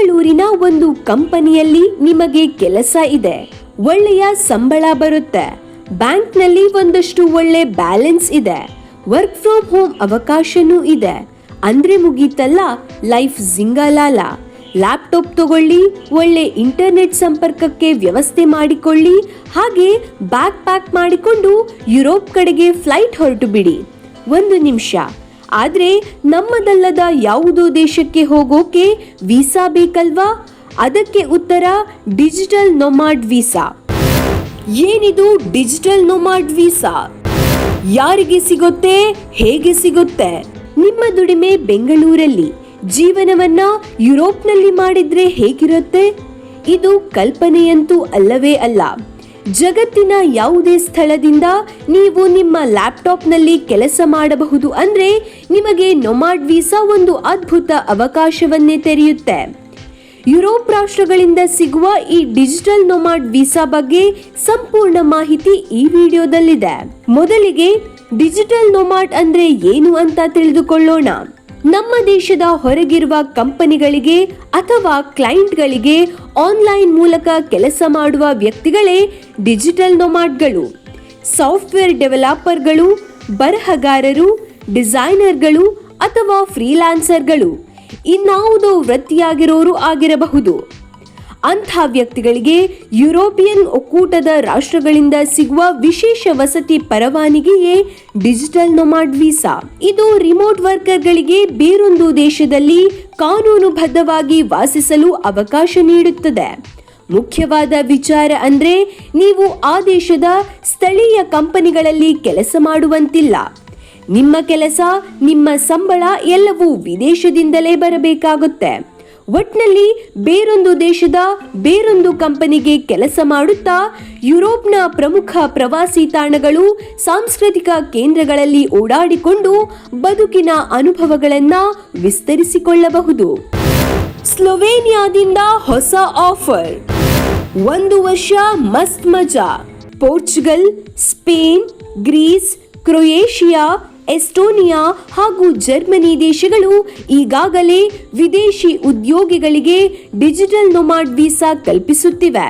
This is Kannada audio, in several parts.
ಬೆಂಗಳೂರಿನ ಒಂದು ಕಂಪನಿಯಲ್ಲಿ ನಿಮಗೆ ಕೆಲಸ ಇದೆ. ಒಳ್ಳೆಯ ಸಂಬಳ ಬರುತ್ತೆ. ಬ್ಯಾಂಕ್ನಲ್ಲಿ ಒಂದಷ್ಟು ಒಳ್ಳೆ ಬ್ಯಾಲೆನ್ಸ್ ಇದೆ. ವರ್ಕ್ ಫ್ರಮ್ ಹೋಮ್ ಅವಕಾಶನೂ ಇದೆ. ಅಂದ್ರೆ ಮುಗೀತಲ್ಲ? ಲೈಫ್ ಜಿಂಗಲಾಲ. ಲ್ಯಾಪ್ಟಾಪ್ ತಗೊಳ್ಳಿ, ಒಳ್ಳೆ ಇಂಟರ್ನೆಟ್ ಸಂಪರ್ಕಕ್ಕೆ ವ್ಯವಸ್ಥೆ ಮಾಡಿಕೊಳ್ಳಿ. ಹಾಗೆ ಬ್ಯಾಗ್ ಪ್ಯಾಕ್ ಮಾಡಿಕೊಂಡು ಯುರೋಪ್ ಕಡೆಗೆ ಫ್ಲೈಟ್ ಹೊರಟು ಬಿಡಿ ಒಂದು ನಿಮಿಷ. ಆದ್ರೆ ನಮ್ಮದಲ್ಲದ ಯಾವುದೋ ದೇಶಕ್ಕೆ ಹೋಗೋಕೆ ವೀಸಾ ಬೇಕಲ್ವಾ? ಅದಕ್ಕೆ ಉತ್ತರ ಡಿಜಿಟಲ್ ನೊಮಾಡ್ ವೀಸಾ. ಏನಿದು ಡಿಜಿಟಲ್ ನೊಮಾಡ್ ವೀಸಾ? ಯಾರಿಗೆ ಸಿಗುತ್ತೆ, ಹೇಗೆ ಸಿಗುತ್ತೆ? ನಿಮ್ಮ ದುಡಿಮೆ ಬೆಂಗಳೂರಲ್ಲಿ. ಜೀವನವನ್ನ ಯುರೋಪ್ನಲ್ಲಿ ಮಾಡಿದ್ರೆ ಹೇಗಿರುತ್ತೆ? ಇದು ಕಲ್ಪನೆಯಂತೂ ಅಲ್ಲವೇ ಅಲ್ಲ. ಜಗತ್ತಿನ ಯಾವುದೇ ಸ್ಥಳದಿಂದ ನೀವು ನಿಮ್ಮ ಲ್ಯಾಪ್ಟಾಪ್ನಲ್ಲಿ ಕೆಲಸ ಮಾಡಬಹುದು ಅಂದ್ರೆ ನಿಮಗೆ ನೊಮಾಡ್ ವೀಸಾ ಒಂದು ಅದ್ಭುತ ಅವಕಾಶವನ್ನೇ ತೆರೆಯುತ್ತೆ. ಯುರೋಪ್ ರಾಷ್ಟ್ರಗಳಿಂದ ಸಿಗುವ ಈ ಡಿಜಿಟಲ್ ನೊಮಾಡ್ ವೀಸಾ ಬಗ್ಗೆ ಸಂಪೂರ್ಣ ಮಾಹಿತಿ ಈ ವಿಡಿಯೋದಲ್ಲಿದೆ. ಮೊದಲಿಗೆ ಡಿಜಿಟಲ್ ನೊಮಾಡ್ ಅಂದ್ರೆ ಏನು ಅಂತ ತಿಳಿದುಕೊಳ್ಳೋಣ. ನಮ್ಮ ದೇಶದ ಹೊರಗಿರುವ ಕಂಪನಿಗಳಿಗೆ ಅಥವಾ ಕ್ಲೈಂಟ್ಗಳಿಗೆ ಆನ್ಲೈನ್ ಮೂಲಕ ಕೆಲಸ ಮಾಡುವ ವ್ಯಕ್ತಿಗಳೇ ಡಿಜಿಟಲ್ ನೊಮಾಡ್ಗಳು. ಸಾಫ್ಟ್ವೇರ್ ಡೆವಲಪರ್ಗಳು, ಬರಹಗಾರರು, ಡಿಸೈನರ್ಗಳು ಅಥವಾ ಫ್ರೀಲಾನ್ಸರ್ಗಳು ಇನ್ನಾವುದೋ ವೃತ್ತಿಯಾಗಿರೋರು ಆಗಿರಬಹುದು. ಅಂಥ ವ್ಯಕ್ತಿಗಳಿಗೆ ಯುರೋಪಿಯನ್ ಒಕ್ಕೂಟದ ರಾಷ್ಟ್ರಗಳಿಂದ ಸಿಗುವ ವಿಶೇಷ ವಸತಿ ಪರವಾನಗಿಯೇ ಡಿಜಿಟಲ್ ನೊಮಾಡ್ ವೀಸಾ. ಇದು ರಿಮೋಟ್ ವರ್ಕರ್ಗಳಿಗೆ ಬೇರೊಂದು ದೇಶದಲ್ಲಿ ಕಾನೂನುಬದ್ಧವಾಗಿ ವಾಸಿಸಲು ಅವಕಾಶ ನೀಡುತ್ತದೆ. ಮುಖ್ಯವಾದ ವಿಚಾರ ಅಂದ್ರೆ ನೀವು ಆ ದೇಶದ ಸ್ಥಳೀಯ ಕಂಪನಿಗಳಲ್ಲಿ ಕೆಲಸ ಮಾಡುವಂತಿಲ್ಲ. ನಿಮ್ಮ ಕೆಲಸ, ನಿಮ್ಮ ಸಂಬಳ ಎಲ್ಲವೂ ವಿದೇಶದಿಂದಲೇ ಬರಬೇಕಾಗುತ್ತೆ. ಒಟ್ನಲ್ಲಿ ಬೇರೊಂದು ದೇಶದ ಬೇರೊಂದು ಕಂಪನಿಗೆ ಕೆಲಸ ಮಾಡುತ್ತಾ ಯುರೋಪ್ನ ಪ್ರಮುಖ ಪ್ರವಾಸಿ ತಾಣಗಳು ಸಾಂಸ್ಕೃತಿಕ ಕೇಂದ್ರಗಳಲ್ಲಿ ಓಡಾಡಿಕೊಂಡು ಬದುಕಿನ ಅನುಭವಗಳನ್ನು ವಿಸ್ತರಿಸಿಕೊಳ್ಳಬಹುದು. ಸ್ಲೋವೇನಿಯಾದಿಂದ ಹೊಸ ಆಫರ್. ಒಂದು ವರ್ಷ ಮಸ್ತ್ ಮಜಾ. Portugal, Spain, Greece, Croatia Estonia ಹಾಗೂ ಜರ್ಮನಿ ದೇಶಗಳು ಈಗಾಗಲೇ ವಿದೇಶಿ ಉದ್ಯೋಗಿಗಳಿಗೆ ಡಿಜಿಟಲ್ ನೊಮಾಡ್ ವೀಸಾ ಕಲ್ಪಿಸುತ್ತಿವೆ.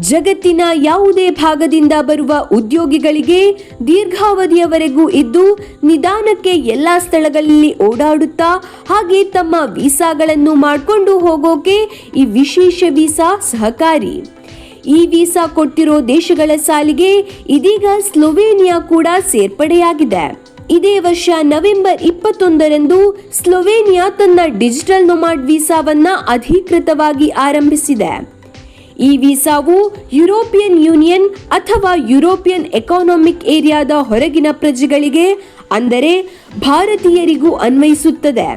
ಜಗತ್ತಿನ ಯಾವುದೇ ಭಾಗದಿಂದ ಬರುವ ಉದ್ಯೋಗಿಗಳಿಗೆ ದೀರ್ಘಾವಧಿಯವರೆಗೂ ಇದ್ದು ನಿಧಾನಕ್ಕೆ ಎಲ್ಲಾ ಸ್ಥಳಗಳಲ್ಲಿ ಓಡಾಡುತ್ತಾ ಹಾಗೆ ತಮ್ಮ ವೀಸಾಗಳನ್ನು ಮಾಡಿಕೊಂಡು ಹೋಗೋಕೆ ಈ ವಿಶೇಷ ವೀಸಾ ಸಹಕಾರಿ. ಈ ವೀಸಾ ಕೊಟ್ಟಿರೋ ದೇಶಗಳ ಸಾಲಿಗೆ ಇದೀಗ ಸ್ಲೋವೇನಿಯಾ ಕೂಡ ಸೇರ್ಪಡೆಯಾಗಿದೆ. ಇದೇ ವರ್ಷ ನವೆಂಬರ್ ಇಪ್ಪತ್ತೊಂದರಂದು ಸ್ಲೊವೇನಿಯಾ ತನ್ನ ಡಿಜಿಟಲ್ ನೊಮಾಡ್ ವೀಸಾವನ್ನ ಅಧಿಕೃತವಾಗಿ ಆರಂಭಿಸಿದೆ. ಈ ವೀಸಾವು ಯುರೋಪಿಯನ್ ಯೂನಿಯನ್ ಅಥವಾ ಯುರೋಪಿಯನ್ ಎಕಾನಮಿಕ್ ಏರಿಯಾದ ಹೊರಗಿನ ಪ್ರಜೆಗಳಿಗೆ, ಅಂದರೆ ಭಾರತೀಯರಿಗೂ ಅನ್ವಯಿಸುತ್ತದೆ.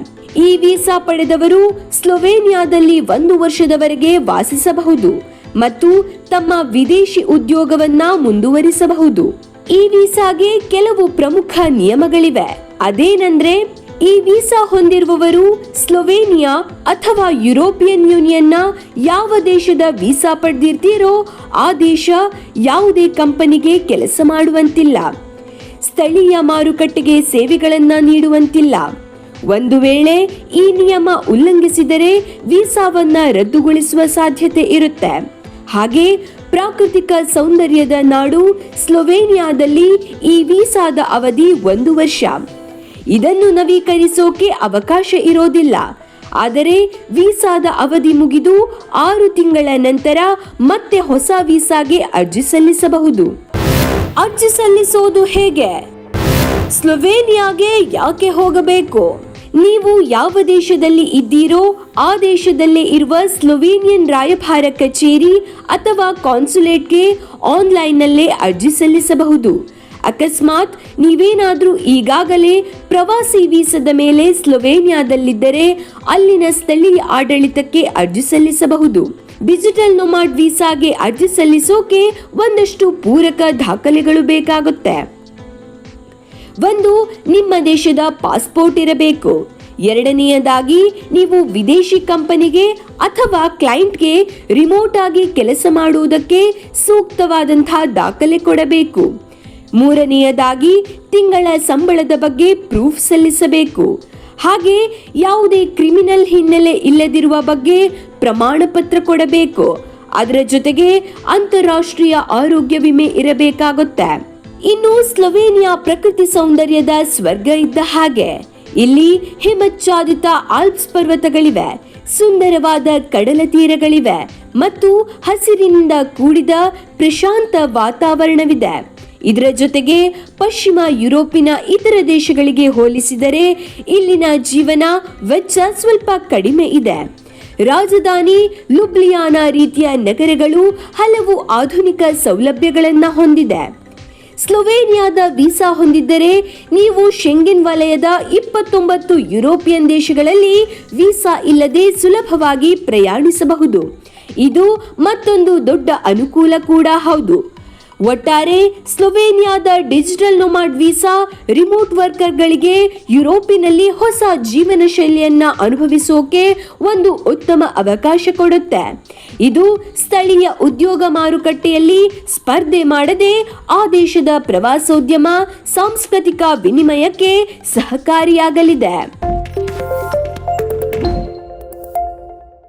ಈ ವೀಸಾ ಪಡೆದವರು ಸ್ಲೋವೇನಿಯಾದಲ್ಲಿ ಒಂದು ವರ್ಷದವರೆಗೆ ವಾಸಿಸಬಹುದು ಮತ್ತು ತಮ್ಮ ವಿದೇಶಿ ಉದ್ಯೋಗವನ್ನ ಮುಂದುವರಿಸಬಹುದು. ಈ ವೀಸಾಗೆ ಕೆಲವು ಪ್ರಮುಖ ನಿಯಮಗಳಿವೆ. ಅದೇನೆಂದ್ರೆ, ಈ ವೀಸಾ ಹೊಂದಿರುವವರು ಸ್ಲೋವೇನಿಯಾ ಅಥವಾ ಯುರೋಪಿಯನ್ ಯೂನಿಯನ್ನ ಯಾವ ದೇಶದ ವೀಸಾ ಪಡೆದಿರ್ತೀರೋ ಆ ದೇಶ ಯಾವುದೇ ಕಂಪನಿಗೆ ಕೆಲಸ ಮಾಡುವಂತಿಲ್ಲ. ಸ್ಥಳೀಯ ಮಾರುಕಟ್ಟೆಗೆ ಸೇವೆಗಳನ್ನ ನೀಡುವಂತಿಲ್ಲ. ಒಂದು ವೇಳೆ ಈ ನಿಯಮ ಉಲ್ಲಂಘಿಸಿದರೆ ವೀಸಾವನ್ನ ರದ್ದುಗೊಳಿಸುವ ಸಾಧ್ಯತೆ ಇರುತ್ತೆ. ಹಾಗೆ ಪ್ರಾಕೃತಿಕ ಸೌಂದರ್ಯದ ನಾಡು ಸ್ಲೋವೇನಿಯಾದಲ್ಲಿ ಈ ವೀಸಾದ ಅವಧಿ ಒಂದು ವರ್ಷ. ಇದನ್ನು ನವೀಕರಿಸೋಕೆ ಅವಕಾಶ ಇರೋದಿಲ್ಲ. ಆದರೆ ವೀಸಾದ ಅವಧಿ ಮುಗಿದು ಆರು ತಿಂಗಳ ನಂತರ ಮತ್ತೆ ಹೊಸ ವೀಸಾಗೆ ಅರ್ಜಿ ಸಲ್ಲಿಸಬಹುದು. ಅರ್ಜಿ ಸಲ್ಲಿಸೋದು ಹೇಗೆ? ಸ್ಲೋವೇನಿಯಾಗೆ ಯಾಕೆ ಹೋಗಬೇಕು? ನೀವು ಯಾವ ದೇಶದಲ್ಲಿ ಇದ್ದೀರೋ ಆ ದೇಶದಲ್ಲೇ ಇರುವ ಸ್ಲೋವೇನಿಯನ್ ರಾಯಭಾರ ಕಚೇರಿ ಅಥವಾ ಕಾನ್ಸುಲೇಟ್ಗೆ ಆನ್ಲೈನ್ನಲ್ಲೇ ಅರ್ಜಿ ಸಲ್ಲಿಸಬಹುದು. ಅಕಸ್ಮಾತ್ ನೀವೇನಾದರೂ ಈಗಾಗಲೇ ಪ್ರವಾಸಿ ವೀಸದ ಮೇಲೆ ಸ್ಲೋವೇನಿಯಾದಲ್ಲಿದ್ದರೆ ಅಲ್ಲಿನ ಸ್ಥಳೀಯ ಆಡಳಿತಕ್ಕೆ ಅರ್ಜಿ ಸಲ್ಲಿಸಬಹುದು. ಡಿಜಿಟಲ್ ನೊಮಾಡ್ ವೀಸಾಗೆ ಅರ್ಜಿ ಸಲ್ಲಿಸೋಕೆ ಒಂದಷ್ಟು ಪೂರಕ ದಾಖಲೆಗಳು ಬೇಕಾಗುತ್ತೆ. ಒಂದು, ನಿಮ್ಮ ದೇಶದ ಪಾಸ್ಪೋರ್ಟ್ ಇರಬೇಕು. ಎರಡನೆಯದಾಗಿ, ನೀವು ವಿದೇಶಿ ಕಂಪನಿಗೆ ಅಥವಾ ಕ್ಲೈಂಟ್ಗೆ ರಿಮೋಟ್ ಆಗಿ ಕೆಲಸ ಮಾಡುವುದಕ್ಕೆ ಸೂಕ್ತವಾದಂತಹ ದಾಖಲೆ ಕೊಡಬೇಕು. ಮೂರನೆಯದಾಗಿ, ತಿಂಗಳ ಸಂಬಳದ ಬಗ್ಗೆ ಪ್ರೂಫ್ ಸಲ್ಲಿಸಬೇಕು. ಹಾಗೆ, ಯಾವುದೇ ಕ್ರಿಮಿನಲ್ ಹಿನ್ನೆಲೆ ಇಲ್ಲದಿರುವ ಬಗ್ಗೆ ಪ್ರಮಾಣ ಪತ್ರ ಕೊಡಬೇಕು. ಅದರ ಜೊತೆಗೆ ಅಂತಾರಾಷ್ಟ್ರೀಯ ಆರೋಗ್ಯ ವಿಮೆ ಇರಬೇಕಾಗುತ್ತೆ. ಇನ್ನು ಸ್ಲೋವೇನಿಯಾ ಪ್ರಕೃತಿ ಸೌಂದರ್ಯದ ಸ್ವರ್ಗ ಇದ್ದ ಹಾಗೆ. ಇಲ್ಲಿ ಹಿಮಚ್ಛಾದಿತ ಆಲ್ಪ್ಸ್ ಪರ್ವತಗಳಿವೆ, ಸುಂದರವಾದ ಕಡಲ ತೀರಗಳಿವೆ ಮತ್ತು ಹಸಿರಿನಿಂದ ಕೂಡಿದ ಪ್ರಶಾಂತ ವಾತಾವರಣವಿದೆ. ಇದರ ಜೊತೆಗೆ ಪಶ್ಚಿಮ ಯುರೋಪಿನ ಇತರ ದೇಶಗಳಿಗೆ ಹೋಲಿಸಿದರೆ ಇಲ್ಲಿನ ಜೀವನ ವೆಚ್ಚ ಸ್ವಲ್ಪ ಕಡಿಮೆ ಇದೆ. ರಾಜಧಾನಿ ಲುಬ್ಲಿಯಾನ ರೀತಿಯ ನಗರಗಳು ಹಲವು ಆಧುನಿಕ ಸೌಲಭ್ಯಗಳನ್ನು ಹೊಂದಿದೆ. ಸ್ಲೋವೇನಿಯಾದ ವೀಸಾ ಹೊಂದಿದ್ದರೆ ನೀವು ಶೆಂಗೆನ್ ವಲಯದ ಇಪ್ಪತ್ತೊಂಬತ್ತು ಯುರೋಪಿಯನ್ ದೇಶಗಳಲ್ಲಿ ವೀಸಾ ಇಲ್ಲದೆ ಸುಲಭವಾಗಿ ಪ್ರಯಾಣಿಸಬಹುದು. ಇದು ಮತ್ತೊಂದು ದೊಡ್ಡ ಅನುಕೂಲ ಕೂಡ ಹೌದು. ಒಟ್ಟಾರೆ ಸ್ಲೋವೇನಿಯಾದ ಡಿಜಿಟಲ್ ನೊಮಾಡ್ ವೀಸಾ ರಿಮೋಟ್ ವರ್ಕರ್ಗಳಿಗೆ ಯುರೋಪಿನಲ್ಲಿ ಹೊಸ ಜೀವನ ಶೈಲಿಯನ್ನ ಅನುಭವಿಸೋಕೆ ಒಂದು ಉತ್ತಮ ಅವಕಾಶ ಕೊಡುತ್ತೆ. ಇದು ಸ್ಥಳೀಯ ಉದ್ಯೋಗ ಮಾರುಕಟ್ಟೆಯಲ್ಲಿ ಸ್ಪರ್ಧೆ ಮಾಡದೆ ಆ ದೇಶದ ಪ್ರವಾಸೋದ್ಯಮ, ಸಾಂಸ್ಕೃತಿಕ ವಿನಿಮಯಕ್ಕೆ ಸಹಕಾರಿಯಾಗಲಿದೆ.